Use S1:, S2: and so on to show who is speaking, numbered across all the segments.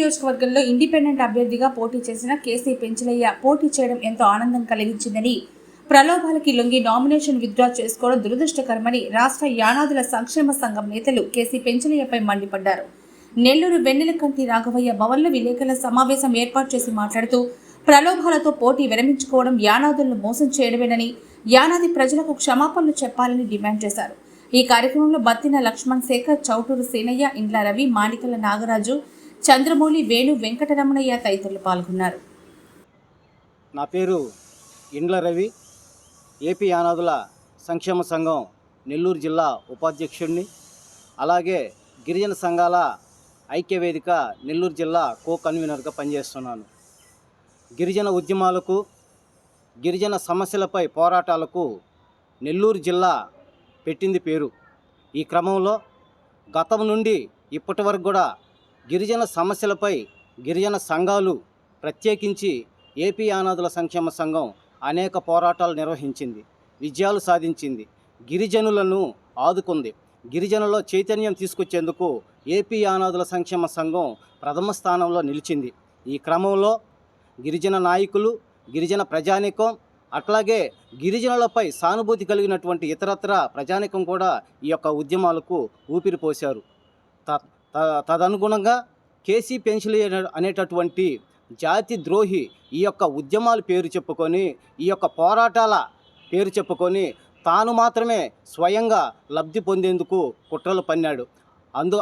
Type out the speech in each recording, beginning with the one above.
S1: నియోజకవర్గంలో ఇండిపెండెంట్ అభ్యర్థిగా పోటీ చేసిన కేసీ పెంచలయ్య పోటీ చేయడం ఎంతో ఆనందం కలిగించిందని. ప్రలోభాలకి లొంగి నామినేషన్ విత్డ్రా చేసుకోవడం దురదృష్టకరమని రాష్ట్ర యానాదుల సంక్షేమ సంఘం నేతలు కేసీ పెంచలయ్యపై మండిపడ్డారు. నెల్లూరు వెన్నెలకంటి రాఘవయ్య భవన్లో విలేకరుల సమావేశం ఏర్పాటు చేసి మాట్లాడుతూ ప్రలోభాలతో పోటీ విరమించుకోవడం యానాదులను మోసం చేయడమేనని యానాది ప్రజలకు క్షమాపణలు చెప్పాలని డిమాండ్ చేశారు. ఈ కార్యక్రమంలో బత్తిన లక్ష్మణ్ శేఖర్ చౌటూరు సీనయ్య ఇండ్ల రవి మాణికల నాగరాజు చంద్రమౌళి వేణు వెంకటరమణయ్య తదితరులు పాల్గొన్నారు.
S2: నా పేరు ఇండ్ల రవి. ఏపీ యానాదుల సంక్షేమ సంఘం నెల్లూరు జిల్లా ఉపాధ్యక్షుడిని. అలాగే గిరిజన సంఘాల ఐక్యవేదిక నెల్లూరు జిల్లా కో కన్వీనర్గా పనిచేస్తున్నాను. గిరిజన ఉద్యమాలకు గిరిజన సమస్యలపై పోరాటాలకు నెల్లూరు జిల్లా పెట్టింది పేరు. ఈ క్రమంలో గతం నుండి ఇప్పటి వరకు కూడా గిరిజన సమస్యలపై గిరిజన సంఘాలు ప్రత్యేకించి ఏపీ అనాథుల సంక్షేమ సంఘం అనేక పోరాటాలు నిర్వహించింది విజయాలు సాధించింది గిరిజనులను ఆదుకుంది. గిరిజనుల్లో చైతన్యం తీసుకొచ్చేందుకు ఏపీ ఆనాదుల సంక్షేమ సంఘం ప్రథమ స్థానంలో నిలిచింది. ఈ క్రమంలో గిరిజన నాయకులు గిరిజన ప్రజానీకం అట్లాగే గిరిజనులపై సానుభూతి కలిగినటువంటి ఇతరత్ర ప్రజానికం కూడా ఈ యొక్క ఉద్యమాలకు ఊపిరిపోశారు త- తదనుగుణంగా కేసీ పెన్సిల్ అనేటటువంటి జాతి ద్రోహి ఈ యొక్క ఉద్యమాల పేరు చెప్పుకొని ఈ యొక్క పోరాటాల పేరు చెప్పుకొని తాను మాత్రమే స్వయంగా లబ్ధి పొందేందుకు కుట్రలు పన్నాడు. అందు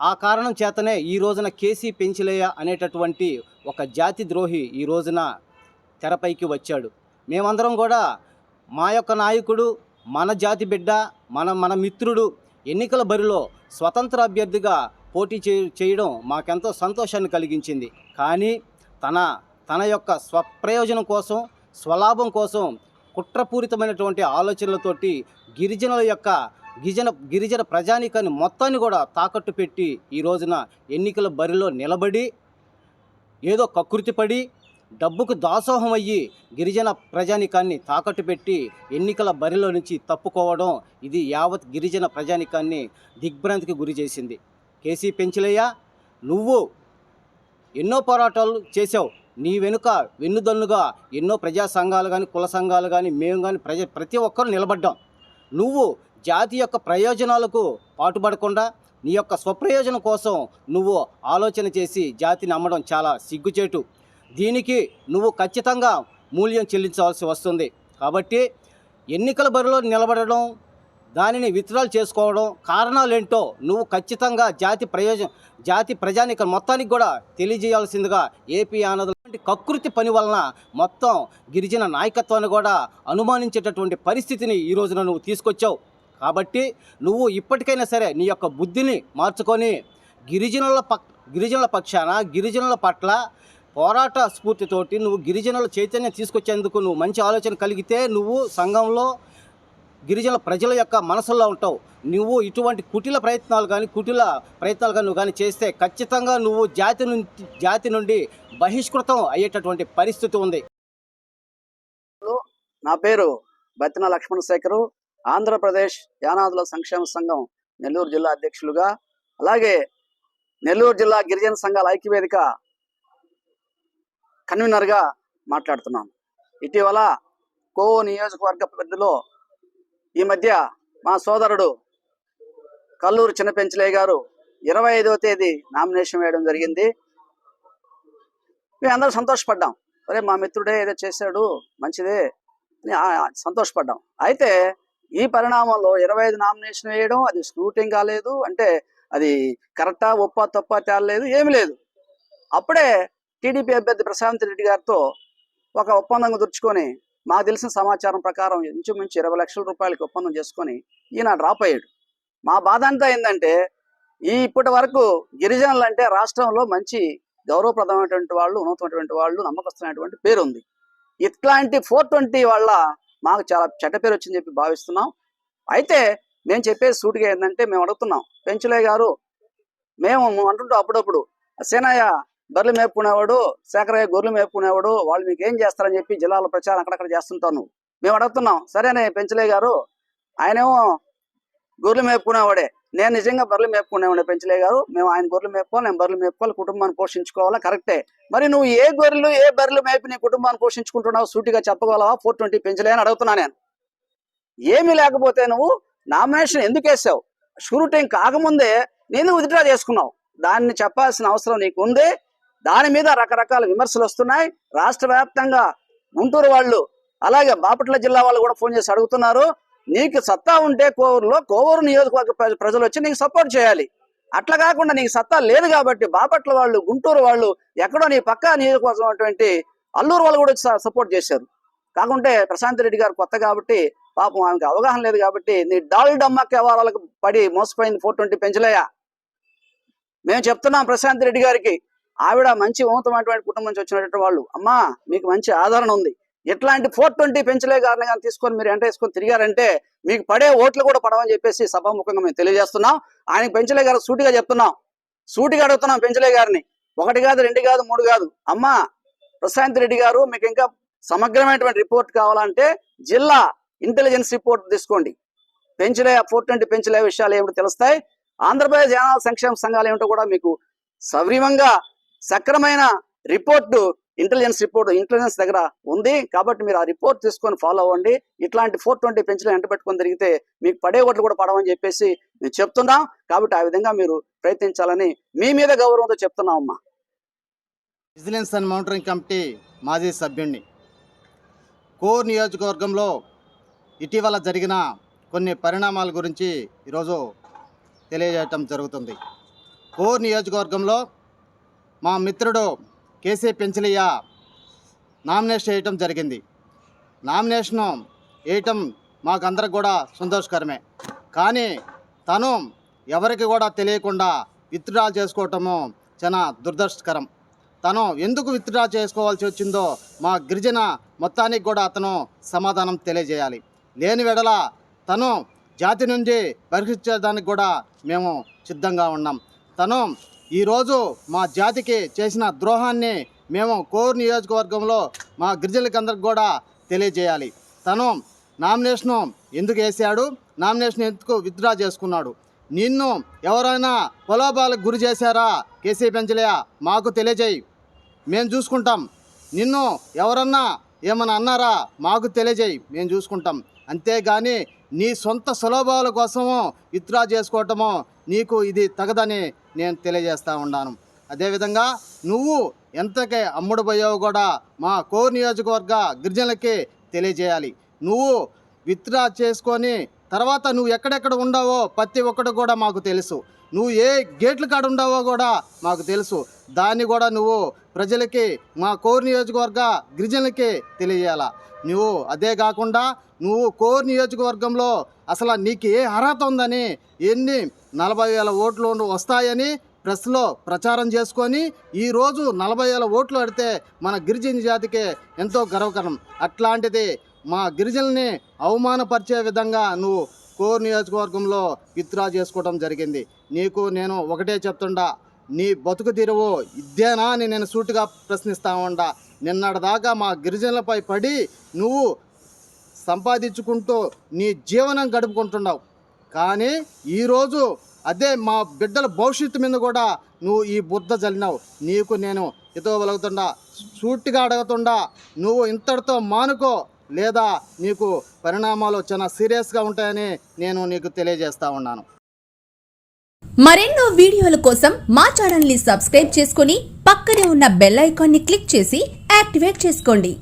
S2: ఆ కారణం చేతనే ఈ రోజున కేసీ పెంచిలయ్య అనేటటువంటి ఒక జాతి ద్రోహి ఈ రోజున తెరపైకి వచ్చాడు. మేమందరం కూడా మా యొక్క నాయకుడు మన జాతి బిడ్డ మన మన మిత్రుడు ఎన్నికల బరిలో స్వతంత్ర అభ్యర్థిగా పోటీ చే చేయడం మాకెంతో సంతోషాన్ని కలిగించింది. కానీ తన తన యొక్క స్వప్రయోజనం కోసం స్వలాభం కోసం కుట్రపూరితమైనటువంటి ఆలోచనలతోటి గిరిజనుల యొక్క గిరిజన గిరిజన ప్రజానీకాన్ని మొత్తాన్ని కూడా తాకట్టు పెట్టి ఈ రోజున ఎన్నికల బరిలో నిలబడి ఏదో కకృతిపడి డబ్బుకు దాసోహం అయ్యి గిరిజన ప్రజానికాన్ని తాకట్టు పెట్టి ఎన్నికల బరిలో నుంచి తప్పుకోవడం ఇది యావత్ గిరిజన ప్రజానికాన్ని దిగ్భ్రాంతికి గురి చేసింది. కేసీ పెంచలయ్య నువ్వు ఎన్నో పోరాటాలు చేసావు నీ వెనుక వెన్నుదన్నుగా ఎన్నో ప్రజా సంఘాలు కానీ కుల సంఘాలు కానీ మేము కానీ ప్రజ ప్రతి ఒక్కరు నిలబడ్డాం. నువ్వు జాతి యొక్క ప్రయోజనాలకు పాటుపడకుండా నీ యొక్క స్వప్రయోజనం కోసం నువ్వు ఆలోచన చేసి జాతిని అమ్మడం చాలా సిగ్గుచేటు. దీనికి నువ్వు ఖచ్చితంగా మూల్యం చెల్లించవలసి వస్తుంది. కాబట్టి ఎన్నికల బరిలో నిలబడడం దానిని విత్డ్రాల్ చేసుకోవడం కారణాలు ఏంటో నువ్వు ఖచ్చితంగా జాతి ప్రయోజనం జాతి ప్రజానిక మొత్తానికి కూడా తెలియజేయాల్సిందిగా ఏపీ ఆనదులాంటి కకృతి పని వలన మొత్తం గిరిజన నాయకత్వాన్ని కూడా అనుమానించేటటువంటి పరిస్థితిని ఈ రోజున నువ్వు తీసుకొచ్చావు. కాబట్టి నువ్వు ఇప్పటికైనా సరే నీ యొక్క బుద్ధిని మార్చుకొని గిరిజనుల పక్ గిరిజనుల పక్షాన గిరిజనుల పట్ల పోరాట స్ఫూర్తితోటి నువ్వు గిరిజనుల చైతన్యం తీసుకొచ్చేందుకు నువ్వు మంచి ఆలోచన కలిగితే నువ్వు సంఘంలో గిరిజన ప్రజల యొక్క మనసుల్లో ఉంటావు. నువ్వు ఇటువంటి కుటిల ప్రయత్నాలు కానీ కుటిల ప్రయత్నాలు కానీ నువ్వు కానీ చేస్తే ఖచ్చితంగా నువ్వు జాతి నుండి జాతి నుండి బహిష్కృతం అయ్యేటటువంటి పరిస్థితి ఉంది.
S3: నా పేరు బతిన లక్ష్మణ శేఖరు ఆంధ్రప్రదేశ్ యానాదుల సంక్షేమ సంఘం నెల్లూరు జిల్లా అధ్యక్షులుగా అలాగే నెల్లూరు జిల్లా గిరిజన సంఘాల ఐక్యవేదిక కన్వీనర్గా మాట్లాడుతున్నాను. ఇటీవల కోవో నియోజకవర్గ పరిధిలో ఈ మధ్య మా సోదరుడు కల్లూరు చిన్నపెంచలయ్య గారు ఇరవై ఐదవ తేదీ నామినేషన్ వేయడం జరిగింది. మేము అందరూ సంతోషపడ్డాం. అరే మా మిత్రుడే ఏదో చేశాడు మంచిదే అని సంతోషపడ్డాం. అయితే ఈ పరిణామంలో ఇరవై ఐదు నామినేషన్ వేయడం అది స్క్రూటింగ్ కాలేదు అంటే అది కరెక్టా ఒప్ప తప్ప తేలలేదు ఏమి లేదు. అప్పుడే టీడీపీ అభ్యర్థి ప్రశాంత్ రెడ్డి గారితో ఒక ఒప్పందం తుడుచుకొని మాకు తెలిసిన సమాచారం ప్రకారం ఇంచుమించు ఇరవై లక్షల రూపాయలకి ఒప్పందం చేసుకొని ఈయన డ్రాప్ అయ్యాడు మా బాధ అంతా ఏంటంటే ఈ ఇప్పటి వరకు గిరిజనులు అంటే రాష్ట్రంలో మంచి గౌరవప్రదమైనటువంటి వాళ్ళు ఉన్నతమైనటువంటి వాళ్ళు నమ్మకస్తున్నటువంటి పేరు ఉంది ఇట్లాంటి ఫోర్ ట్వంటీ వల్ల మాకు చాలా చెడ్డ పేరు వచ్చిందని చెప్పి భావిస్తున్నాం. అయితే మేము చెప్పేది సూటిగా ఏంటంటే మేము అడుగుతున్నాం పెంచులయ్య గారు మేము అంటుంటాం అప్పుడప్పుడు సేనయ్య బర్రెలు మేపుకునేవాడు శేఖరయ్య గొర్రెలు మేపుకునేవాడు వాళ్ళు మీకు ఏం చేస్తారని చెప్పి జిల్లాలో ప్రచారం అక్కడక్కడ చేస్తుంటాను మేము అడుగుతున్నాం సరేనే పెంచలే గారు. ఆయనేమో గొర్రెలు మేపుకునేవాడే. నేను నిజంగా బర్రెలు మేపుకునేవాడే పెంచలే గారు. మేము ఆయన గొర్రెలు మేపుకోవాలి నేను బర్రెలు మేపుకోవాలి కుటుంబాన్ని పోషించుకోవాలా? కరెక్టే. మరి నువ్వు ఏ గొర్రెలు ఏ బర్రెలు మేపి నీ కుటుంబాన్ని పోషించుకుంటున్నావు సూటిగా చెప్పగలవా? ఫోర్ ట్వంటీ పెంచలే అని అడుగుతున్నా నేను. ఏమీ లేకపోతే నువ్వు నామినేషన్ ఎందుకు వేసావు? షూరిటీ కాకముందే నేను విత్డ్రా చేసుకున్నావు. దాన్ని చెప్పాల్సిన అవసరం నీకు ఉంది దాని మీద రకరకాల విమర్శలు వస్తున్నాయి. రాష్ట్ర వ్యాప్తంగా గుంటూరు వాళ్ళు అలాగే బాపట్ల జిల్లా వాళ్ళు కూడా ఫోన్ చేసి అడుగుతున్నారు. నీకు సత్తా ఉంటే కోవూరులో కోవూరు నియోజకవర్గ ప్రజలు వచ్చి నీకు సపోర్ట్ చేయాలి. అట్లా కాకుండా నీకు సత్తా లేదు కాబట్టి బాపట్ల వాళ్ళు గుంటూరు వాళ్ళు ఎక్కడో నీ పక్క నియోజకవర్గం అటువంటి అల్లూరు వాళ్ళు కూడా వచ్చి సపోర్ట్ చేశారు. కాకుంటే ప్రశాంత్ రెడ్డి గారు కొత్త కాబట్టి పాపం ఆమెకి అవగాహన లేదు కాబట్టి నీ డాల్ డమ్మక్క వ్యవహారాలకు పడి మోసపోయింది ఫోర్ ట్వంటీ పెంచలేయా? మేము చెప్తున్నాం ప్రశాంత్ రెడ్డి గారికి ఆవిడ మంచి ఉన్నతమైనటువంటి కుటుంబం నుంచి వచ్చినటువంటి వాళ్ళు. అమ్మా మీకు మంచి ఆదరణ ఉంది. ఇట్లాంటి ఫోర్ ట్వంటీ పెంచలే గారిని కానీ తీసుకొని మీరు ఎంట వేసుకొని తిరిగారంటే మీకు పడే ఓట్లు కూడా పడవని చెప్పేసి సభాముఖంగా మేము తెలియజేస్తున్నాం. ఆయనకి పెంచలే గారు సూటిగా చెప్తున్నాం. సూటిగా అడుగుతున్నాం పెంచలే గారిని. ఒకటి కాదు రెండు కాదు మూడు కాదు. అమ్మా ప్రశాంత్ రెడ్డి గారు మీకు ఇంకా సమగ్రమైనటువంటి రిపోర్ట్ కావాలంటే జిల్లా ఇంటెలిజెన్స్ రిపోర్ట్ తీసుకోండి. పెంచలే ఫోర్ ట్వంటీ పెంచలే విషయాలు ఏమిటో తెలుస్తాయి. ఆంధ్రప్రదేశ్ జనాల సంక్షేమ సంఘాలు ఏమిటో కూడా మీకు సవ్రీమంగా సక్రమైన రిపోర్టు ఇంటెలిజెన్స్ రిపోర్ట్ ఇంటెలిజెన్స్ దగ్గర ఉంది. కాబట్టి మీరు ఆ రిపోర్ట్ తీసుకొని ఫాలో అవ్వండి. ఇట్లాంటి ఫోర్ ట్వంటీ పెన్షన్ ఎంట పెట్టుకొని తిరిగితే మీకు పడే ఓట్లు కూడా పడవని చెప్పేసి నేను చెప్తున్నాం. కాబట్టి ఆ విధంగా మీరు ప్రయత్నించాలని మీ మీద గౌరవంతో చెప్తున్నాం అమ్మా
S4: విజిలెన్స్ అండ్ మానిటరింగ్ కమిటీ మాజీ సభ్యుణ్ణి. కోర్ నియోజకవర్గంలో ఇటీవల జరిగిన కొన్ని పరిణామాల గురించి ఈరోజు తెలియజేయటం జరుగుతుంది. కోర్ నియోజకవర్గంలో మా మిత్రుడు కేసీ పెంచలయ్య నామినేషన్ వేయటం జరిగింది. నామినేషన్ వేయటం మాకందరికి కూడా సంతోషకరమే. కానీ తను ఎవరికి కూడా తెలియకుండా విత్డ్రా చేసుకోవటము చాలా దురదృష్టకరం. తను ఎందుకు విత్డ్రా చేసుకోవాల్సి వచ్చిందో మా గిరిజన మొత్తానికి కూడా అతను సమాధానం తెలియజేయాలి. లేని వెడల తను జాతి నుంచి పరిహరించడానికి కూడా మేము సిద్ధంగా ఉన్నాం. తను ఈరోజు మా జాతికి చేసిన ద్రోహాన్ని మేము కోర్ నియోజకవర్గంలో మా గిరిజనులకందరికి కూడా తెలియజేయాలి. తను నామినేషను ఎందుకు వేసాడు? నామినేషన్ ఎందుకు విత్డ్రా చేసుకున్నాడు? నిన్ను ఎవరైనా ప్రలోభాలకు గురి చేశారా? కేసీ పెంచలే మాకు తెలియజేయి. మేము చూసుకుంటాం. నిన్ను ఎవరన్నా ఏమన్నా అన్నారా? మాకు తెలియజేయి. మేము చూసుకుంటాం. అంతేగాని నీ సొంత సులభాల కోసము విత్డ్రా చేసుకోవటము నీకు ఇది తగదని నేను తెలియజేస్తూ ఉన్నాను. అదేవిధంగా నువ్వు ఎంతకే అమ్ముడుపోయావు కూడా మా కోర్ నియోజకవర్గ గిరిజనులకి తెలియజేయాలి. నువ్వు విత్డ్రా చేసుకొని తర్వాత నువ్వు ఎక్కడెక్కడ ఉండవో ప్రతి ఒక్కటి కూడా మాకు తెలుసు. నువ్వు ఏ గేట్ల కాడ ఉండవో కూడా మాకు తెలుసు. దాన్ని కూడా నువ్వు ప్రజలకి మా కోర్ నియోజకవర్గ గిరిజనులకి తెలియజేయాల. నువ్వు అదే కాకుండా నువ్వు కోర్ నియోజకవర్గంలో అసలు నీకు ఏ అర్హత ఉందని ఎన్ని నలభై వేల ఓట్లు వస్తాయని ప్రెస్లో ప్రచారం చేసుకొని ఈరోజు నలభై వేల ఓట్లు అడితే మన గిరిజన జాతికి ఎంతో గర్వకరం అట్లాంటిది మా గిరిజనుల్ని అవమానపరిచే విధంగా నువ్వు కోర్ నియోజకవర్గంలో విత్డ్రా చేసుకోవడం జరిగింది. నీకు నేను ఒకటే చెప్తుండా నీ బతుకు తీరువు ఇదేనా అని నేను సూటిగా ప్రశ్నిస్తా ఉండా. నిన్నటిదాకా మా గిరిజనులపై పడి నువ్వు సంపాదించుకుంటూ నీ జీవనం గడుపుకుంటున్నావు. కానీ ఈరోజు అదే మా బిడ్డల భవిష్యత్తు మీద కూడా నువ్వు ఈ బుద్ధ జల్లినావు. నీకు నేను ఇతో వెలుగుతుండా సూటిగా అడుగుతుండా నువ్వు ఇంతటితో మానుకో. లేదా నీకు పరిణామాలు చాలా సీరియస్గా ఉంటాయని నేను నీకు తెలియజేస్తా ఉన్నాను.
S1: మరెన్నో వీడియోల కోసం మా ఛానల్ని సబ్స్క్రైబ్ చేసుకుని పక్కనే ఉన్న బెల్ ఐకాన్ని క్లిక్ చేసి యాక్టివేట్ చేసుకోండి.